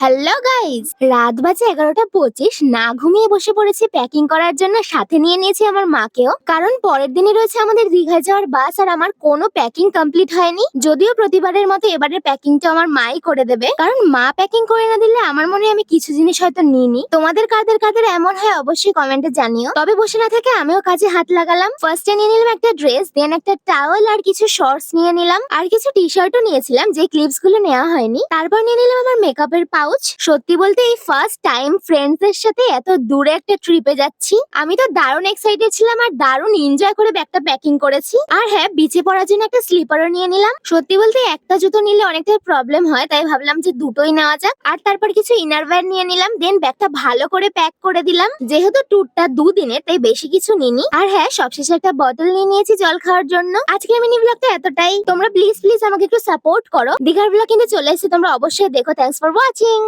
Hello guys রাত বাজে এগারোটা পঁচিশ। না ঘুমিয়ে বসে পড়েছি। প্যাকিং করার জন্য সাথে নিয়ে নিয়েছি আমার মাকেও। কারণ পরের দিনই রয়েছে আমাদের দীঘায় যাওয়ার বাস আর আমার কোনো প্যাকিং কমপ্লিট হয়নি। যদিও প্রতিবারের মতো এবারের প্যাকিংটা আমার মাই করে দেবে। কারণ মা প্যাকিং করে না দিলে আমার মনে আমি কিছু জিনিস হয়তো নিইনি। তোমাদের কাদের কাদের এমন হয় অবশ্যই কমেন্টে জানিও। তবে বসে না থেকে আমিও কাজে হাত লাগালাম। ফার্স্টে নিয়ে নিলাম একটা ড্রেস দেন একটা টাওয়েল আর কিছু শর্টস নিয়ে নিলাম। আর কিছু টি শার্টও নিয়েছিলাম, যে ক্লিপসগুলো নেওয়া হয়নি। তারপর নিয়ে নিলাম আমার মেকআপের পাউচ সত্যি বলতে এই ফার্স্ট টাইম ফ্রেন্ডস এর সাথে এত দূরে একটা ট্রিপে যাচ্ছি। আমি তো দারুণ এক্সাইটেড ছিলাম আর দারুণ এনজয় করে ব্যাগটা প্যাকিং করেছি। আর হ্যাঁ বিচে পড়ার জন্য একটা স্লিপারও নিয়ে নিলাম। সত্যি বলতে একটা জুতো নিলে অনেকটা প্রবলেম হয়, তাই ভাবলাম যে দুটোই নেওয়া যাক। আর তারপর কিছু ইনারওয়্যার নিয়ে নিলাম দেন ব্যাগটা ভালো করে প্যাক করে দিলাম। যেহেতু ট্যুরটা দুদিনের তাই বেশি কিছু নিনি আর হ্যাঁ সবশেষে একটা বোতল নিয়ে নিয়েছি জল খাওয়ার জন্য। আজকের মিনি ব্লগটা এতটাই। তোমরা প্লিজ প্লিজ আমাকে একটু সাপোর্ট করো। দীঘার ব্লগ কিন্তু চলে এসেছে, তোমরা অবশ্যই দেখো। Thanks for watching